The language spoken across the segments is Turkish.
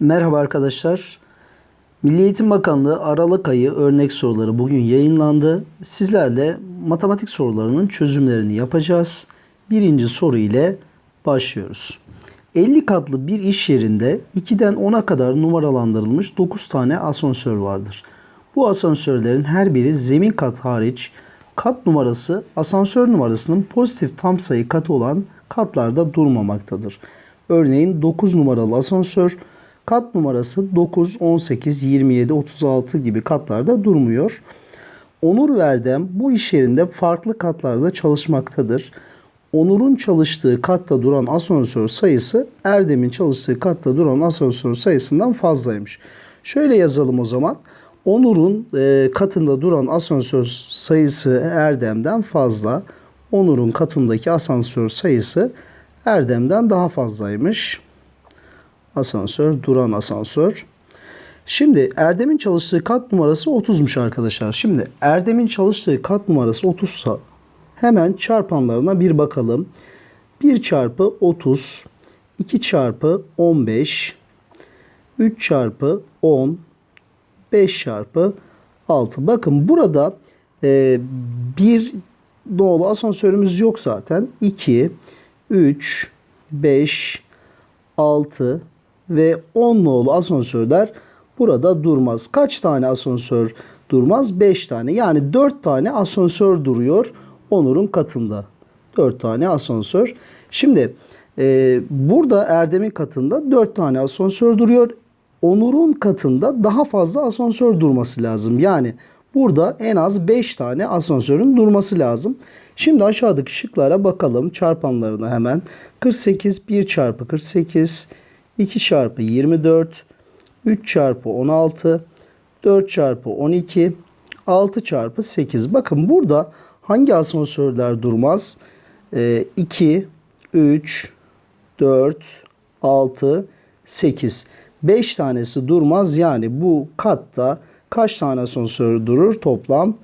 Merhaba arkadaşlar. Milli Eğitim Bakanlığı Aralık ayı örnek soruları bugün yayınlandı. Sizlerle matematik sorularının çözümlerini yapacağız. Birinci soru ile başlıyoruz. 50 katlı bir iş yerinde 2'den 10'a kadar numaralandırılmış 9 tane asansör vardır. Bu asansörlerin her biri zemin kat hariç kat numarası asansör numarasının pozitif tam sayı katı olan katlarda durmamaktadır. Örneğin 9 numaralı asansör kat numarası 9, 18, 27, 36 gibi katlarda durmuyor. Onur Verdem bu iş yerinde farklı katlarda çalışmaktadır. Onur'un çalıştığı katta duran asansör sayısı Erdem'in çalıştığı katta duran asansör sayısından fazlaymış. Şöyle yazalım o zaman. Onur'un e, katında duran asansör sayısı Erdem'den fazla. Onur'un katındaki asansör sayısı Erdem'den daha fazlaymış. Asansör, duran asansör. Şimdi Erdem'in çalıştığı kat numarası 30'muş arkadaşlar. Şimdi Erdem'in çalıştığı kat numarası 30 sa hemen çarpanlarına bir bakalım. 1 çarpı 30, 2 çarpı 15, 3 çarpı 10, 5 çarpı 6. Bakın burada e, bir doğulu asansörümüz yok zaten. 2, 3, 5, 6 ve 10 nolu asansörler burada durmaz. Kaç tane asansör durmaz? 5 tane. Yani 4 tane asansör duruyor Onur'un katında. 4 tane asansör. Şimdi e, burada Erdem'in katında 4 tane asansör duruyor. Onur'un katında daha fazla asansör durması lazım. Yani burada en az 5 tane asansörün durması lazım. Şimdi aşağıdaki şıklara bakalım çarpanlarına hemen. 48 1 çarpı 48 2 çarpı 24 3 çarpı 16 4 çarpı 12 6 çarpı 8. Bakın burada hangi asansörler durmaz? Ee, 2 3 4 6 8 5 tanesi durmaz. Yani bu katta kaç tane asansör durur? Toplam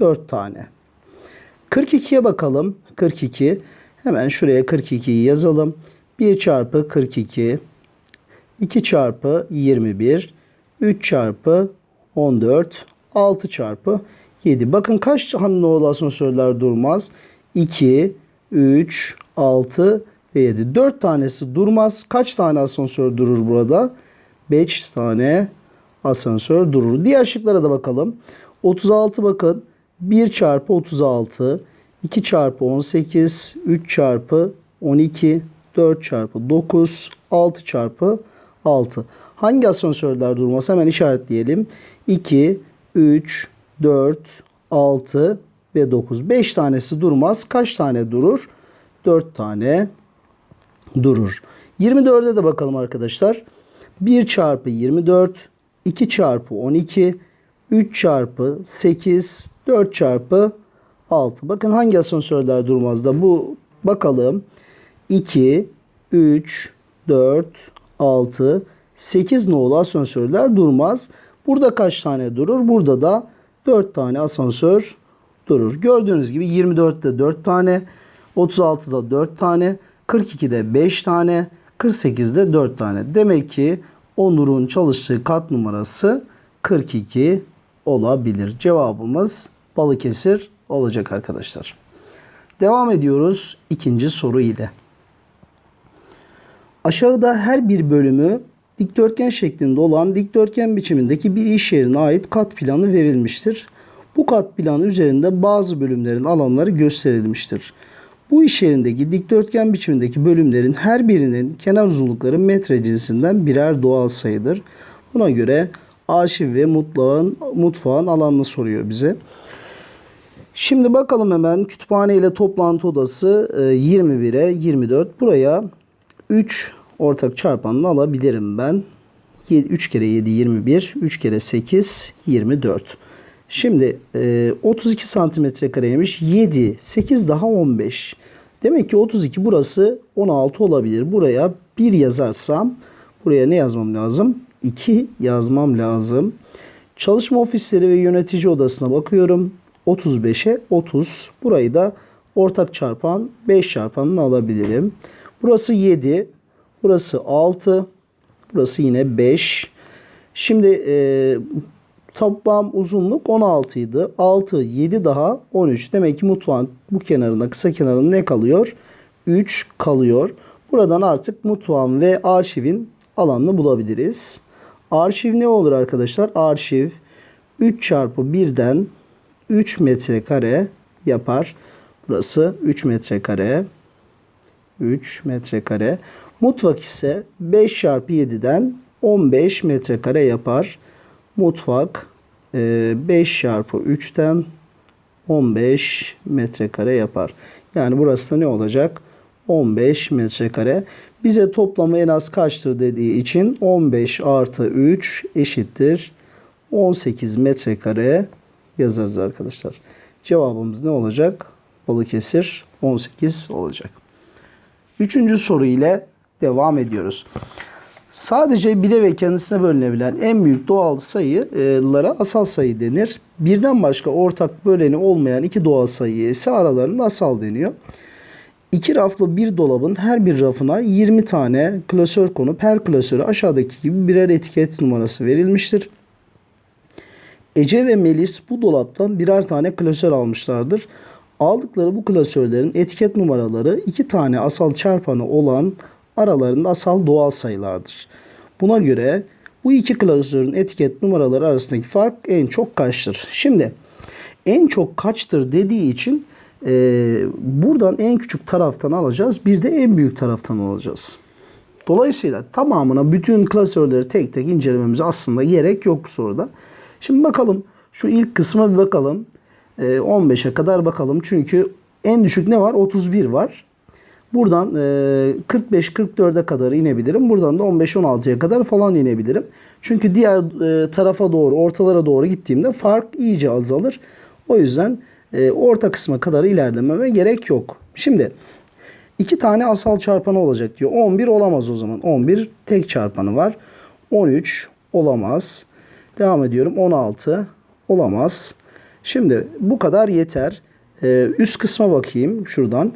4 tane. 42'ye bakalım. 42. Hemen şuraya 42'yi yazalım. 1 çarpı 42. 2 çarpı 21. 3 çarpı 14. 6 çarpı 7. Bakın kaç tane nolu asansörler durmaz? 2, 3, 6 ve 7. 4 tanesi durmaz. Kaç tane asansör durur burada? 5 tane asansör durur. Diğer şıklara da bakalım. 36 bakın. 1 çarpı 36, 2 çarpı 18, 3 çarpı 12, 4 çarpı 9, 6 çarpı 6. Hangi asansörler durmaz? Hemen işaretleyelim. 2, 3, 4, 6 ve 9. 5 tanesi durmaz. Kaç tane durur? 4 tane durur. 24'e de bakalım arkadaşlar. 1 çarpı 24, 2 çarpı 12, 3 çarpı 8, 4 çarpı 6. Bakın hangi asansörler durmaz da bu bakalım. 2, 3, 4, 6, 8 nolu asansörler durmaz. Burada kaç tane durur? Burada da 4 tane asansör durur. Gördüğünüz gibi 24'te 4 tane, 36'da 4 tane, 42'de 5 tane, 48'de 4 tane. Demek ki Onur'un çalıştığı kat numarası 42 olabilir. Cevabımız Balıkesir olacak arkadaşlar. Devam ediyoruz ikinci soru ile. Aşağıda her bir bölümü dikdörtgen şeklinde olan dikdörtgen biçimindeki bir iş yerine ait kat planı verilmiştir. Bu kat planı üzerinde bazı bölümlerin alanları gösterilmiştir. Bu iş yerindeki dikdörtgen biçimindeki bölümlerin her birinin kenar uzunlukları metre cinsinden birer doğal sayıdır. Buna göre arşiv ve mutfağın, mutfağın alanını soruyor bize. Şimdi bakalım hemen kütüphane ile toplantı odası 21'e 24. Buraya 3 ortak çarpanını alabilirim ben. 3 kere 7 21, 3 kere 8 24. Şimdi e, 32 santimetre kareymiş. 7, 8 daha 15. Demek ki 32 burası 16 olabilir. Buraya 1 yazarsam buraya ne yazmam lazım? 2 yazmam lazım. Çalışma ofisleri ve yönetici odasına bakıyorum. 35'e 30. Burayı da ortak çarpan 5 çarpanını alabilirim. Burası 7. Burası 6. Burası yine 5. Şimdi e, toplam uzunluk 16 idi. 6, 7 daha 13. Demek ki mutfağın bu kenarında kısa kenarında ne kalıyor? 3 kalıyor. Buradan artık mutfağın ve arşivin alanını bulabiliriz. Arşiv ne olur arkadaşlar? Arşiv 3 çarpı 1'den 3 metrekare yapar. Burası 3 metrekare. 3 metrekare. Mutfak ise 5 çarpı 7'den 15 metrekare yapar. Mutfak e, 5 çarpı 3'ten 15 metrekare yapar. Yani burası da ne olacak? 15 metrekare. Bize toplamı en az kaçtır dediği için 15 artı 3 eşittir 18 metrekare yazarız arkadaşlar. Cevabımız ne olacak? Balıkesir 18 olacak. Üçüncü soru ile devam ediyoruz. Sadece bire ve kendisine bölünebilen en büyük doğal sayılara asal sayı denir. Birden başka ortak böleni olmayan iki doğal sayı ise aralarında asal deniyor. İki raflı bir dolabın her bir rafına 20 tane klasör konup her klasöre aşağıdaki gibi birer etiket numarası verilmiştir. Ece ve Melis bu dolaptan birer tane klasör almışlardır. Aldıkları bu klasörlerin etiket numaraları iki tane asal çarpanı olan aralarında asal doğal sayılardır. Buna göre bu iki klasörün etiket numaraları arasındaki fark en çok kaçtır? Şimdi en çok kaçtır dediği için e, buradan en küçük taraftan alacağız. Bir de en büyük taraftan alacağız. Dolayısıyla tamamına bütün klasörleri tek tek incelememize aslında gerek yok bu soruda. Şimdi bakalım şu ilk kısma bir bakalım. E, 15'e kadar bakalım. Çünkü en düşük ne var? 31 var. Buradan e, 45-44'e kadar inebilirim. Buradan da 15-16'ya kadar falan inebilirim. Çünkü diğer e, tarafa doğru, ortalara doğru gittiğimde fark iyice azalır. O yüzden e, orta kısma kadar ilerlememe gerek yok. Şimdi iki tane asal çarpanı olacak diyor. 11 olamaz o zaman. 11 tek çarpanı var. 13 olamaz. Devam ediyorum. 16 olamaz. Şimdi bu kadar yeter. Ee, üst kısma bakayım şuradan.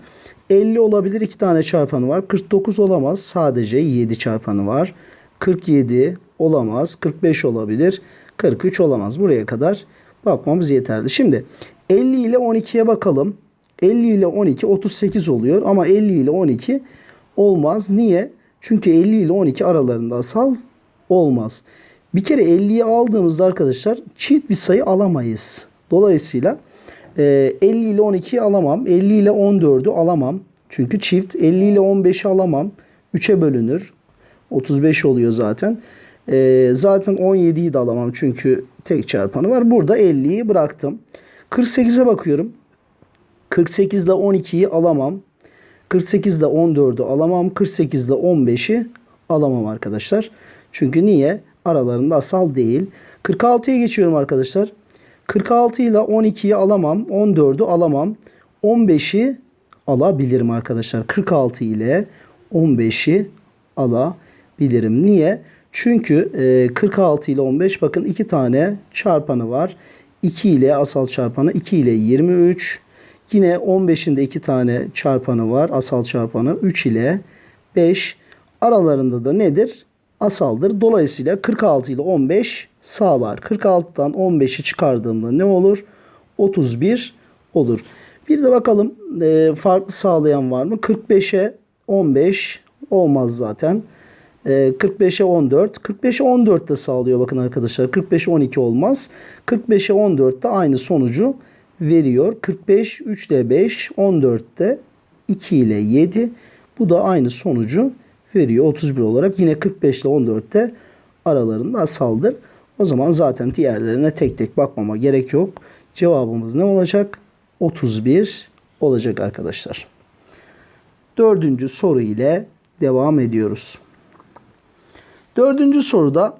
50 olabilir. 2 tane çarpanı var. 49 olamaz. Sadece 7 çarpanı var. 47 olamaz. 45 olabilir. 43 olamaz. Buraya kadar bakmamız yeterli. Şimdi 50 ile 12'ye bakalım. 50 ile 12 38 oluyor ama 50 ile 12 olmaz. Niye? Çünkü 50 ile 12 aralarında asal olmaz. Bir kere 50'yi aldığımızda arkadaşlar çift bir sayı alamayız. Dolayısıyla 50 ile 12'yi alamam. 50 ile 14'ü alamam. Çünkü çift 50 ile 15'i alamam. 3'e bölünür. 35 oluyor zaten. E, zaten 17'yi de alamam çünkü tek çarpanı var. Burada 50'yi bıraktım. 48'e bakıyorum. 48 ile 12'yi alamam. 48 ile 14'ü alamam. 48 ile 15'i alamam arkadaşlar. Çünkü niye? Aralarında asal değil. 46'ya geçiyorum arkadaşlar. 46 ile 12'yi alamam. 14'ü alamam. 15'i alabilirim arkadaşlar. 46 ile 15'i alabilirim. Niye? Çünkü e, 46 ile 15 bakın iki tane çarpanı var. 2 ile asal çarpanı 2 ile 23. Yine 15'in de iki tane çarpanı var. Asal çarpanı 3 ile 5. Aralarında da nedir? Asaldır. Dolayısıyla 46 ile 15 sağlar. 46'dan 15'i çıkardığımda ne olur? 31 olur. Bir de bakalım e, farklı sağlayan var mı? 45'e 15 olmaz zaten. E, 45'e 14. 45'e 14 de sağlıyor bakın arkadaşlar. 45'e 12 olmaz. 45'e 14 de aynı sonucu veriyor. 45 3 ile 5 14 de 2 ile 7. Bu da aynı sonucu veriyor 31 olarak. Yine 45 ile 14 de aralarında asaldır. O zaman zaten diğerlerine tek tek bakmama gerek yok. Cevabımız ne olacak? 31 olacak arkadaşlar. Dördüncü soru ile devam ediyoruz. Dördüncü soruda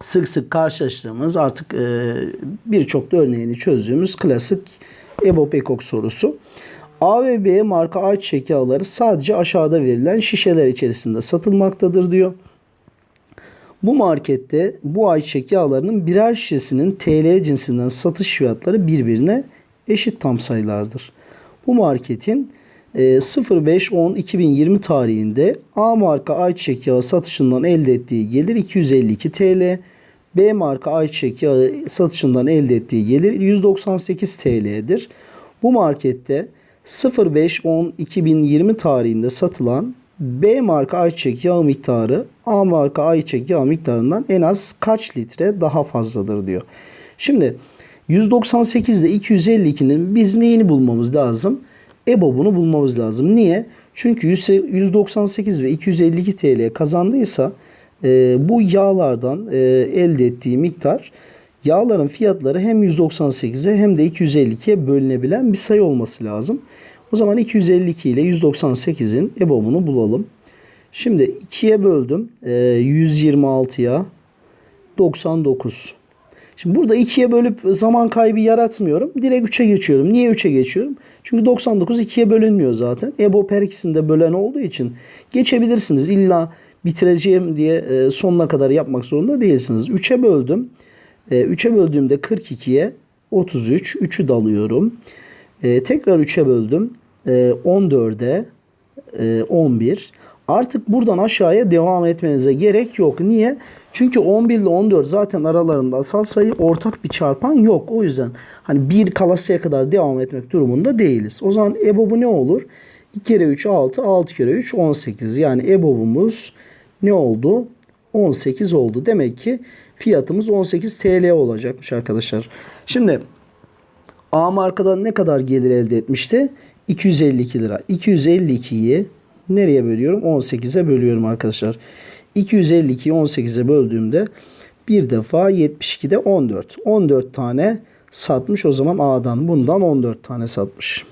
sık sık karşılaştığımız artık e, birçok da örneğini çözdüğümüz klasik EBOB EKOK sorusu. A ve B marka ayçiçek yağları sadece aşağıda verilen şişeler içerisinde satılmaktadır diyor. Bu markette bu ayçiçek yağlarının birer şişesinin TL cinsinden satış fiyatları birbirine eşit tam sayılardır. Bu marketin e, 05-10-2020 tarihinde A marka ayçiçek yağı satışından elde ettiği gelir 252 TL. B marka ayçiçek yağı satışından elde ettiği gelir 198 TL'dir. Bu markette 05-10-2020 tarihinde satılan B marka ayçiçek yağı miktarı A marka ayçiçek yağı miktarından en az kaç litre daha fazladır diyor. Şimdi 198 ile 252'nin biz neyini bulmamız lazım? EBOB'unu bulmamız lazım. Niye? Çünkü 198 ve 252 TL kazandıysa e, bu yağlardan e, elde ettiği miktar yağların fiyatları hem 198'e hem de 252'ye bölünebilen bir sayı olması lazım. O zaman 252 ile 198'in EBOB'unu bulalım. Şimdi 2'ye böldüm. E, 126'ya 99. Şimdi burada 2'ye bölüp zaman kaybı yaratmıyorum. Direkt 3'e geçiyorum. Niye 3'e geçiyorum? Çünkü 99 2'ye bölünmüyor zaten. EBOB her ikisinde bölen olduğu için geçebilirsiniz. İlla bitireceğim diye e, sonuna kadar yapmak zorunda değilsiniz. 3'e böldüm. 3'e böldüğümde 42'ye 33. 3'ü dalıyorum. E, tekrar 3'e böldüm. 14'e 11. Artık buradan aşağıya devam etmenize gerek yok. Niye? Çünkü 11 ile 14 zaten aralarında asal sayı ortak bir çarpan yok. O yüzden hani bir kalasıya kadar devam etmek durumunda değiliz. O zaman EBOB'u ne olur? 2 kere 3 6, 6 kere 3 18. Yani EBOB'umuz ne oldu? 18 oldu. Demek ki fiyatımız 18 TL olacakmış arkadaşlar. Şimdi A markadan ne kadar gelir elde etmişti? 252 lira. 252'yi nereye bölüyorum? 18'e bölüyorum arkadaşlar. 252'yi 18'e böldüğümde bir defa 72'de 14. 14 tane satmış. O zaman A'dan bundan 14 tane satmış.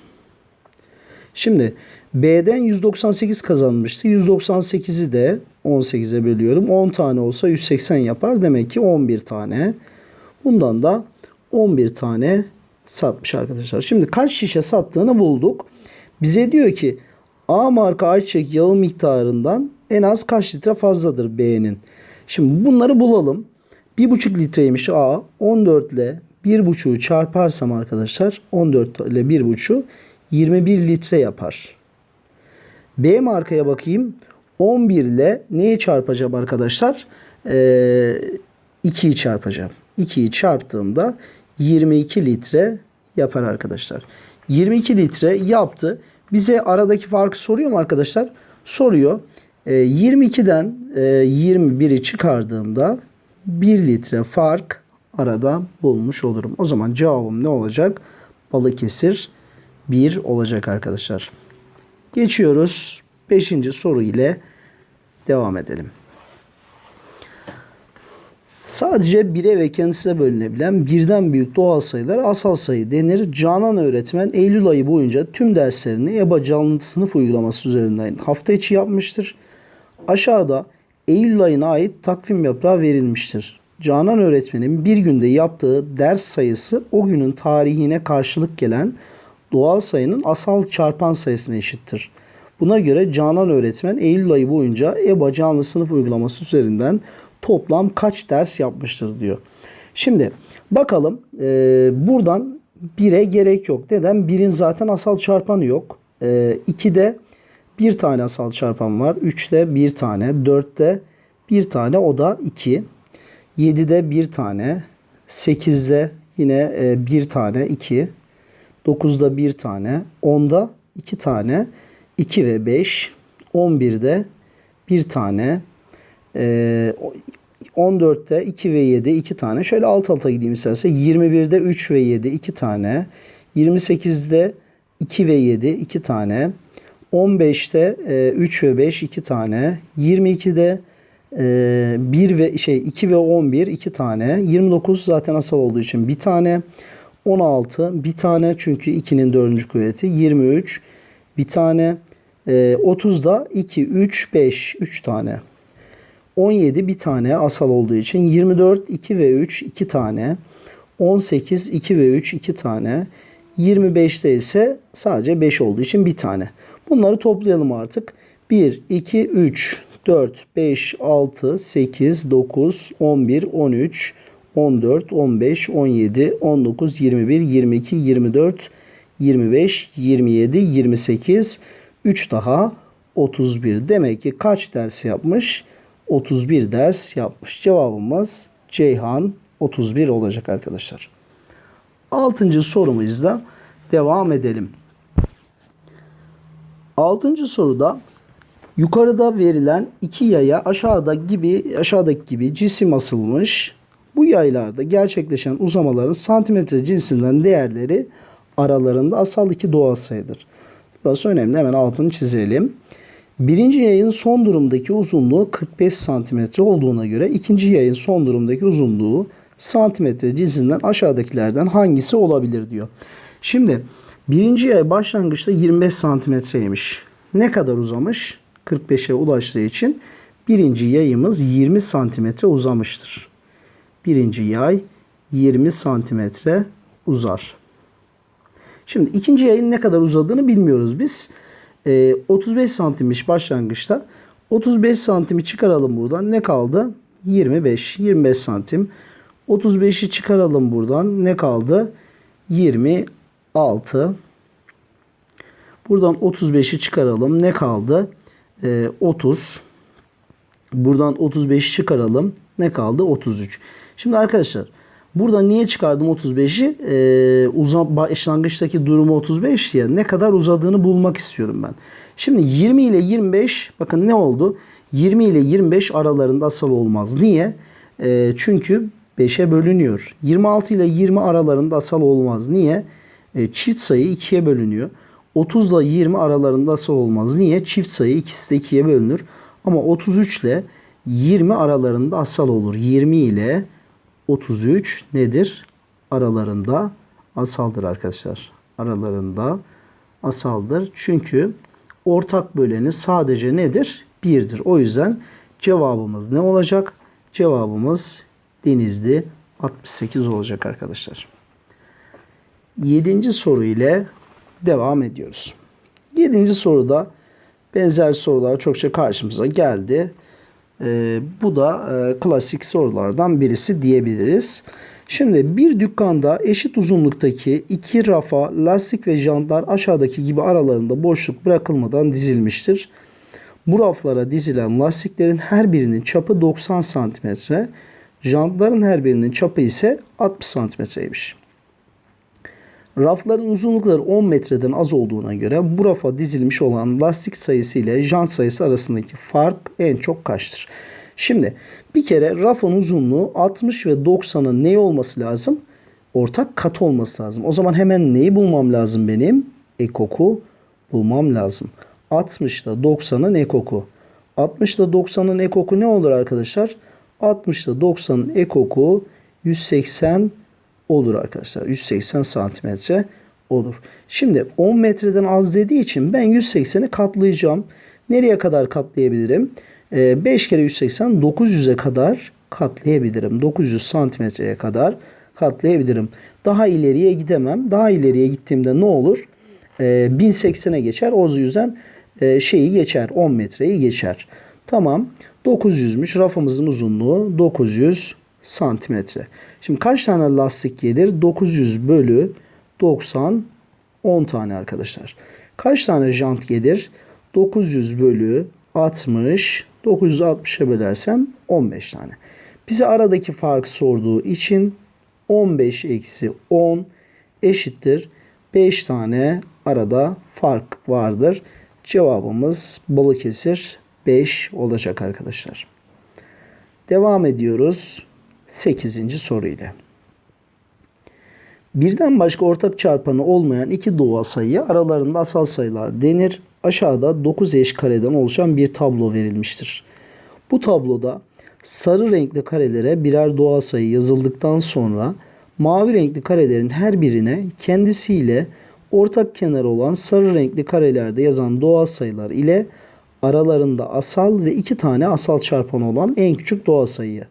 Şimdi B'den 198 kazanmıştı. 198'i de 18'e bölüyorum. 10 tane olsa 180 yapar. Demek ki 11 tane. Bundan da 11 tane satmış arkadaşlar. Şimdi kaç şişe sattığını bulduk. Bize diyor ki A marka ayçiçek yağı miktarından en az kaç litre fazladır B'nin. Şimdi bunları bulalım. 1,5 litreymiş A. 14 ile 1,5'u çarparsam arkadaşlar 14 ile 1,5'u 21 litre yapar. B markaya bakayım. 11 ile neyi çarpacağım arkadaşlar? Ee, 2'yi çarpacağım. 2'yi çarptığımda 22 litre yapar arkadaşlar. 22 litre yaptı. Bize aradaki farkı soruyor mu arkadaşlar? Soruyor. E, 22'den e, 21'i çıkardığımda 1 litre fark arada bulmuş olurum. O zaman cevabım ne olacak? Balıkesir 1 olacak arkadaşlar. Geçiyoruz 5. soru ile devam edelim. Sadece 1'e ve kendisine bölünebilen birden büyük doğal sayılar asal sayı denir. Canan öğretmen Eylül ayı boyunca tüm derslerini EBA canlı sınıf uygulaması üzerinden hafta içi yapmıştır. Aşağıda Eylül ayına ait takvim yaprağı verilmiştir. Canan öğretmenin bir günde yaptığı ders sayısı o günün tarihine karşılık gelen doğal sayının asal çarpan sayısına eşittir. Buna göre Canan öğretmen Eylül ayı boyunca EBA canlı sınıf uygulaması üzerinden toplam kaç ders yapmıştır diyor. Şimdi bakalım e, buradan 1'e gerek yok. Neden? 1'in zaten asal çarpanı yok. E, 2'de bir tane asal çarpan var. 3'te bir tane. 4'te bir tane o da 2. 7'de bir tane. 8'de yine e, bir tane 2. 9'da bir tane. 10'da 2 tane. 2 ve 5. 11'de bir tane. Ee, 14'te 2 ve 7 2 tane. Şöyle alt alta gideyim isterse. 21'de 3 ve 7 2 tane. 28'de 2 ve 7 2 tane. 15'te e, 3 ve 5 2 tane. 22'de e, 1 ve şey 2 ve 11 2 tane. 29 zaten asal olduğu için bir tane. 16 bir tane çünkü 2'nin 4. kuvveti. 23 bir tane. E, 30'da 2 3 5 3 tane. 17 bir tane asal olduğu için 24 2 ve 3 2 tane. 18 2 ve 3 2 tane. 25'te ise sadece 5 olduğu için bir tane. Bunları toplayalım artık. 1 2 3 4 5 6 8 9 11 13 14 15 17 19 21 22 24 25, 27, 28, 3 daha 31. Demek ki kaç ders yapmış? 31 ders yapmış. Cevabımız Ceyhan 31 olacak arkadaşlar. Altıncı sorumuzda devam edelim. Altıncı soruda yukarıda verilen iki yaya aşağıda gibi aşağıdaki gibi cisim asılmış. Bu yaylarda gerçekleşen uzamaların santimetre cinsinden değerleri aralarında asal iki doğal sayıdır. Burası önemli. Hemen altını çizelim. Birinci yayın son durumdaki uzunluğu 45 santimetre olduğuna göre ikinci yayın son durumdaki uzunluğu santimetre cinsinden aşağıdakilerden hangisi olabilir diyor. Şimdi birinci yay başlangıçta 25 santimetreymiş. Ne kadar uzamış? 45'e ulaştığı için birinci yayımız 20 santimetre uzamıştır. Birinci yay 20 santimetre uzar. Şimdi ikinci yayın ne kadar uzadığını bilmiyoruz biz. Ee, 35 santimmiş başlangıçta. 35 santimi çıkaralım buradan. Ne kaldı? 25. 25 santim. 35'i çıkaralım buradan. Ne kaldı? 26. Buradan 35'i çıkaralım. Ne kaldı? Ee, 30. Buradan 35'i çıkaralım. Ne kaldı? 33. Şimdi arkadaşlar burada niye çıkardım 35'i? Ee, uzam, başlangıçtaki durumu 35 ya ne kadar uzadığını bulmak istiyorum ben. Şimdi 20 ile 25 bakın ne oldu? 20 ile 25 aralarında asal olmaz. Niye? Ee, çünkü 5'e bölünüyor. 26 ile 20 aralarında asal olmaz. Niye? Ee, çift sayı 2'ye bölünüyor. 30 ile 20 aralarında asal olmaz. Niye? Çift sayı ikisi de 2'ye bölünür. Ama 33 ile 20 aralarında asal olur. 20 ile 33 nedir? Aralarında asaldır arkadaşlar. Aralarında asaldır. Çünkü ortak böleni sadece nedir? 1'dir. O yüzden cevabımız ne olacak? Cevabımız Denizli 68 olacak arkadaşlar. 7. soru ile devam ediyoruz. 7. soruda benzer sorular çokça karşımıza geldi. Ee, bu da e, klasik sorulardan birisi diyebiliriz. Şimdi bir dükkanda eşit uzunluktaki iki rafa lastik ve jantlar aşağıdaki gibi aralarında boşluk bırakılmadan dizilmiştir. Bu raflara dizilen lastiklerin her birinin çapı 90 santimetre, jantların her birinin çapı ise 60 santimetreymiş. Rafların uzunlukları 10 metreden az olduğuna göre bu rafa dizilmiş olan lastik sayısı ile jant sayısı arasındaki fark en çok kaçtır? Şimdi bir kere rafın uzunluğu 60 ve 90'ın ne olması lazım? Ortak kat olması lazım. O zaman hemen neyi bulmam lazım benim? Ekoku bulmam lazım. 60 ile 90'ın ekoku. 60 ile 90'ın ekoku ne olur arkadaşlar? 60 ile 90'ın ekoku 180 olur arkadaşlar. 180 santimetre olur. Şimdi 10 metreden az dediği için ben 180'i katlayacağım. Nereye kadar katlayabilirim? 5 kere 180 900'e kadar katlayabilirim. 900 santimetreye kadar katlayabilirim. Daha ileriye gidemem. Daha ileriye gittiğimde ne olur? 1080'e geçer. O yüzden e, şeyi geçer. 10 metreyi geçer. Tamam. 900'müş. Rafımızın uzunluğu 900 santimetre. Şimdi kaç tane lastik gelir? 900 bölü 90 10 tane arkadaşlar. Kaç tane jant gelir? 900 bölü 60 960'a bölersem 15 tane. Bize aradaki fark sorduğu için 15 eksi 10 eşittir. 5 tane arada fark vardır. Cevabımız Balıkesir 5 olacak arkadaşlar. Devam ediyoruz 8. soru ile. Birden başka ortak çarpanı olmayan iki doğal sayıya aralarında asal sayılar denir. Aşağıda 9 eş kareden oluşan bir tablo verilmiştir. Bu tabloda sarı renkli karelere birer doğal sayı yazıldıktan sonra mavi renkli karelerin her birine kendisiyle ortak kenar olan sarı renkli karelerde yazan doğal sayılar ile aralarında asal ve iki tane asal çarpanı olan en küçük doğal sayı.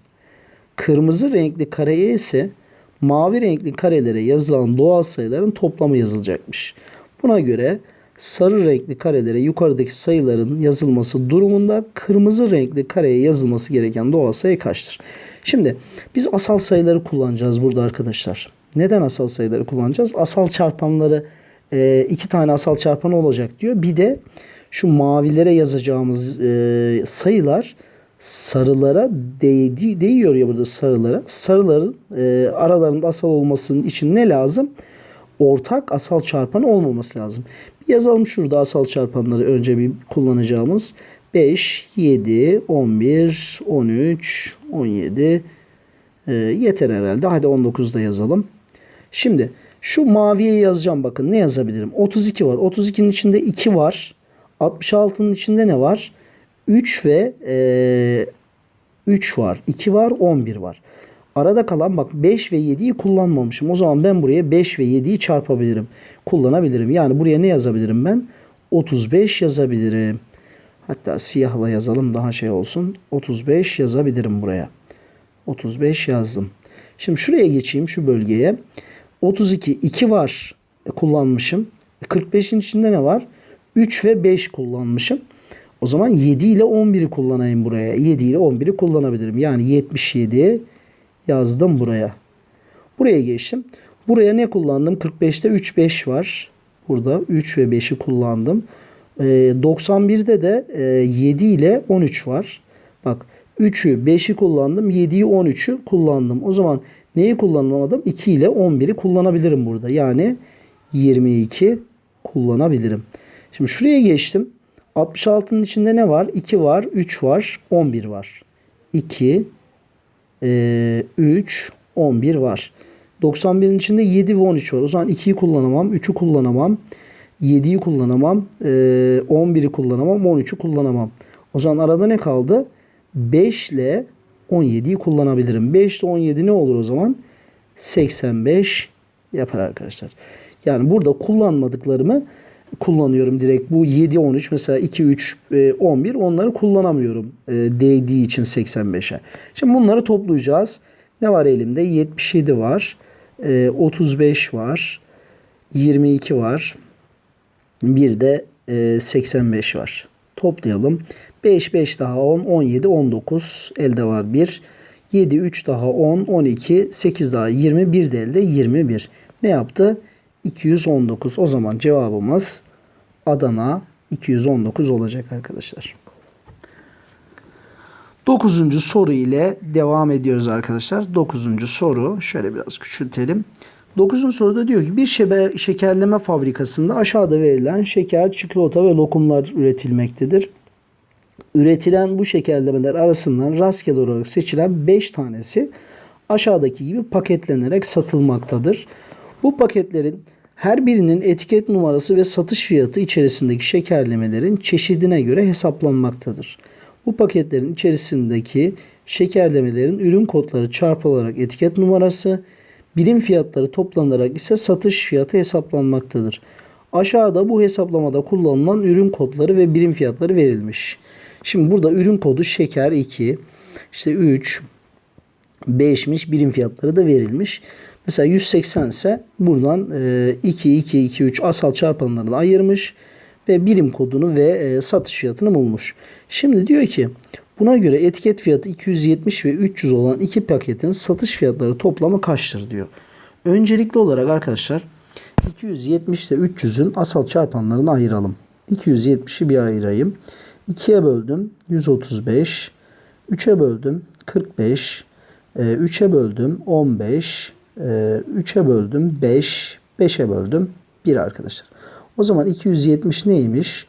Kırmızı renkli kareye ise mavi renkli karelere yazılan doğal sayıların toplamı yazılacakmış. Buna göre sarı renkli karelere yukarıdaki sayıların yazılması durumunda kırmızı renkli kareye yazılması gereken doğal sayı kaçtır? Şimdi biz asal sayıları kullanacağız burada arkadaşlar. Neden asal sayıları kullanacağız? Asal çarpanları e, iki tane asal çarpanı olacak diyor. Bir de şu mavilere yazacağımız e, sayılar sarılara değdi, değiyor ya burada sarılara. Sarıların e, aralarında asal olmasının için ne lazım? Ortak asal çarpanı olmaması lazım. Bir yazalım şurada asal çarpanları önce bir kullanacağımız. 5, 7, 11, 13, 17 e, yeter herhalde. Hadi 19'da yazalım. Şimdi şu maviye yazacağım bakın ne yazabilirim? 32 var. 32'nin içinde 2 var. 66'nın içinde ne var? 3 ve e, 3 var. 2 var. 11 var. Arada kalan bak 5 ve 7'yi kullanmamışım. O zaman ben buraya 5 ve 7'yi çarpabilirim. Kullanabilirim. Yani buraya ne yazabilirim ben? 35 yazabilirim. Hatta siyahla yazalım daha şey olsun. 35 yazabilirim buraya. 35 yazdım. Şimdi şuraya geçeyim şu bölgeye. 32 2 var e, kullanmışım. 45'in içinde ne var? 3 ve 5 kullanmışım. O zaman 7 ile 11'i kullanayım buraya. 7 ile 11'i kullanabilirim. Yani 77 yazdım buraya. Buraya geçtim. Buraya ne kullandım? 45'te 3 5 var. Burada 3 ve 5'i kullandım. Ee, 91'de de e, 7 ile 13 var. Bak 3'ü 5'i kullandım. 7'yi 13'ü kullandım. O zaman neyi kullanamadım? 2 ile 11'i kullanabilirim burada. Yani 22 kullanabilirim. Şimdi şuraya geçtim. 66'nın içinde ne var? 2 var, 3 var, 11 var. 2, e, 3, 11 var. 91'in içinde 7 ve 13 var. O zaman 2'yi kullanamam, 3'ü kullanamam, 7'yi kullanamam, e, 11'i kullanamam, 13'ü kullanamam. O zaman arada ne kaldı? 5 ile 17'yi kullanabilirim. 5 ile 17 ne olur o zaman? 85 yapar arkadaşlar. Yani burada kullanmadıklarımı kullanıyorum direkt. Bu 7 13 mesela 2 3 e, 11 onları kullanamıyorum e, değdiği için 85'e. Şimdi bunları toplayacağız. Ne var elimde? 77 var. e, 35 var. 22 var. Bir de e, 85 var. Toplayalım. 5 5 daha 10 17 19 elde var 1. 7 3 daha 10 12 8 daha 21 de elde 21. Ne yaptı? 219. O zaman cevabımız Adana 219 olacak arkadaşlar. Dokuzuncu soru ile devam ediyoruz arkadaşlar. Dokuzuncu soru şöyle biraz küçültelim. Dokuzuncu soruda diyor ki bir şekerleme fabrikasında aşağıda verilen şeker, çikolata ve lokumlar üretilmektedir. Üretilen bu şekerlemeler arasından rastgele olarak seçilen 5 tanesi aşağıdaki gibi paketlenerek satılmaktadır. Bu paketlerin her birinin etiket numarası ve satış fiyatı içerisindeki şekerlemelerin çeşidine göre hesaplanmaktadır. Bu paketlerin içerisindeki şekerlemelerin ürün kodları çarpılarak etiket numarası, birim fiyatları toplanarak ise satış fiyatı hesaplanmaktadır. Aşağıda bu hesaplamada kullanılan ürün kodları ve birim fiyatları verilmiş. Şimdi burada ürün kodu şeker 2, işte 3, 5'miş birim fiyatları da verilmiş. Mesela 180 ise buradan 2, 2, 2, 3 asal çarpanlarını ayırmış ve birim kodunu ve e, satış fiyatını bulmuş. Şimdi diyor ki buna göre etiket fiyatı 270 ve 300 olan iki paketin satış fiyatları toplamı kaçtır diyor. Öncelikli olarak arkadaşlar 270 ile 300'ün asal çarpanlarını ayıralım. 270'i bir ayırayım. 2'ye böldüm 135. 3'e böldüm 45. 3'e böldüm 15. 3'e böldüm 5. 5'e böldüm 1 arkadaşlar. O zaman 270 neymiş?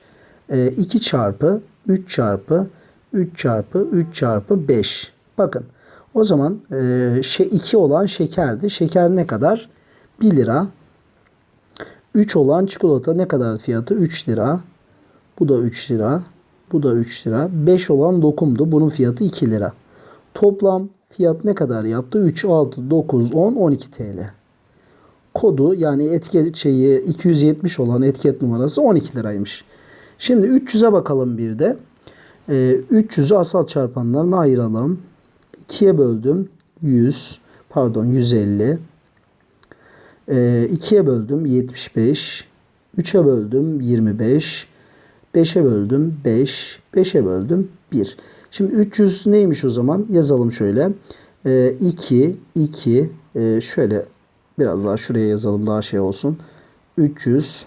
2 çarpı 3 çarpı 3 çarpı 3 çarpı 5. Bakın o zaman şey 2 olan şekerdi. Şeker ne kadar? 1 lira. 3 olan çikolata ne kadar fiyatı? 3 lira. Bu da 3 lira. Bu da 3 lira. 5 olan lokumdu. Bunun fiyatı 2 lira. Toplam fiyat ne kadar yaptı? 3, 6, 9, 10, 12 TL. Kodu yani etiket şeyi 270 olan etiket numarası 12 liraymış. Şimdi 300'e bakalım bir de. Ee, 300'ü asal çarpanlarına ayıralım. 2'ye böldüm 100 pardon 150 ee, 2'ye böldüm 75 3'e böldüm 25 5'e böldüm 5. 5'e böldüm 1. Şimdi 300 neymiş o zaman? Yazalım şöyle. E, 2, 2, e, şöyle biraz daha şuraya yazalım daha şey olsun. 300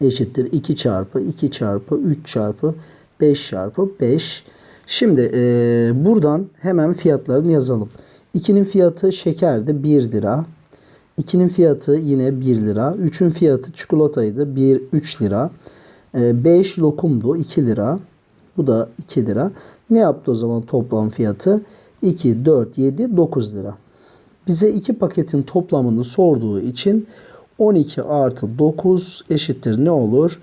eşittir 2 çarpı 2 çarpı 3 çarpı 5 çarpı 5. Şimdi eee, buradan hemen fiyatlarını yazalım. 2'nin fiyatı şekerdi 1 lira. 2'nin fiyatı yine 1 lira. 3'ün fiyatı çikolataydı 1 3 lira. 5 lokumdu 2 lira. Bu da 2 lira. Ne yaptı o zaman toplam fiyatı? 2, 4, 7, 9 lira. Bize iki paketin toplamını sorduğu için 12 artı 9 eşittir ne olur?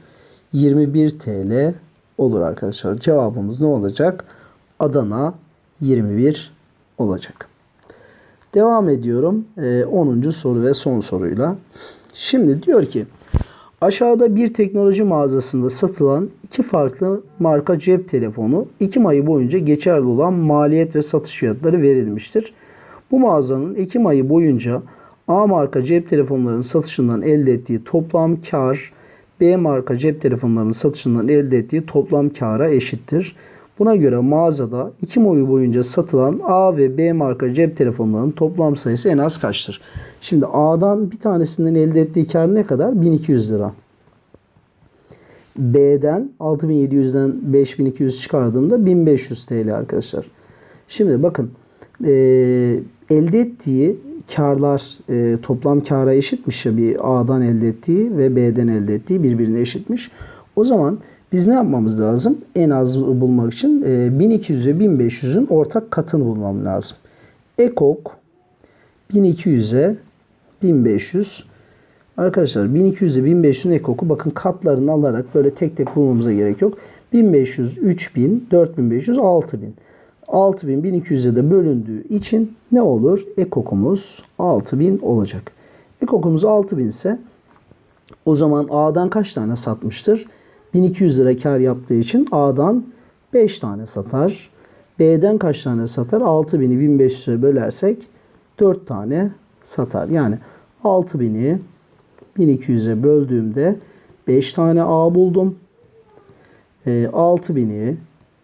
21 TL olur arkadaşlar. Cevabımız ne olacak? Adana 21 olacak. Devam ediyorum. Ee, 10. soru ve son soruyla. Şimdi diyor ki aşağıda bir teknoloji mağazasında satılan iki farklı marka cep telefonu Ekim ayı boyunca geçerli olan maliyet ve satış fiyatları verilmiştir. Bu mağazanın Ekim ayı boyunca A marka cep telefonlarının satışından elde ettiği toplam kar B marka cep telefonlarının satışından elde ettiği toplam kara eşittir. Buna göre mağazada Ekim ayı boyunca satılan A ve B marka cep telefonlarının toplam sayısı en az kaçtır? Şimdi A'dan bir tanesinden elde ettiği kar ne kadar? 1200 lira. B'den 6700'den 5200 çıkardığımda 1500 TL arkadaşlar. Şimdi bakın e, elde ettiği karlar e, toplam kara eşitmiş ya bir A'dan elde ettiği ve B'den elde ettiği birbirine eşitmiş. O zaman biz ne yapmamız lazım? En az bulmak için e, 1200 ve 1500'ün ortak katını bulmam lazım. Ekok 1200'e 1500 Arkadaşlar 1200 ile 1500'ün ekoku bakın katlarını alarak böyle tek tek bulmamıza gerek yok. 1500, 3000, 4500, 6000. 6000 1200'e de bölündüğü için ne olur? Ekokumuz 6000 olacak. Ekokumuz 6000 ise o zaman A'dan kaç tane satmıştır? 1200 lira kar yaptığı için A'dan 5 tane satar. B'den kaç tane satar? 6000'i 1500'e bölersek 4 tane satar. Yani 6000'i 1200'e böldüğümde 5 tane A buldum. E, 6000'i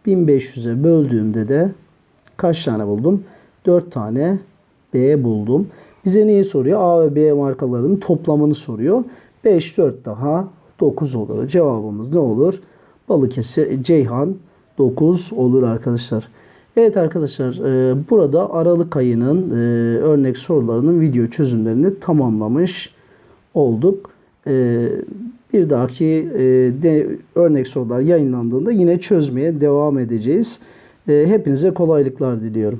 1500'e böldüğümde de kaç tane buldum? 4 tane B buldum. Bize neyi soruyor? A ve B markalarının toplamını soruyor. 5, 4 daha 9 olur. Cevabımız ne olur? Balıkesir, Ceyhan 9 olur arkadaşlar. Evet arkadaşlar e, burada Aralık ayının e, örnek sorularının video çözümlerini tamamlamış olduk. E, bir dahaki e, örnek sorular yayınlandığında yine çözmeye devam edeceğiz. E, hepinize kolaylıklar diliyorum.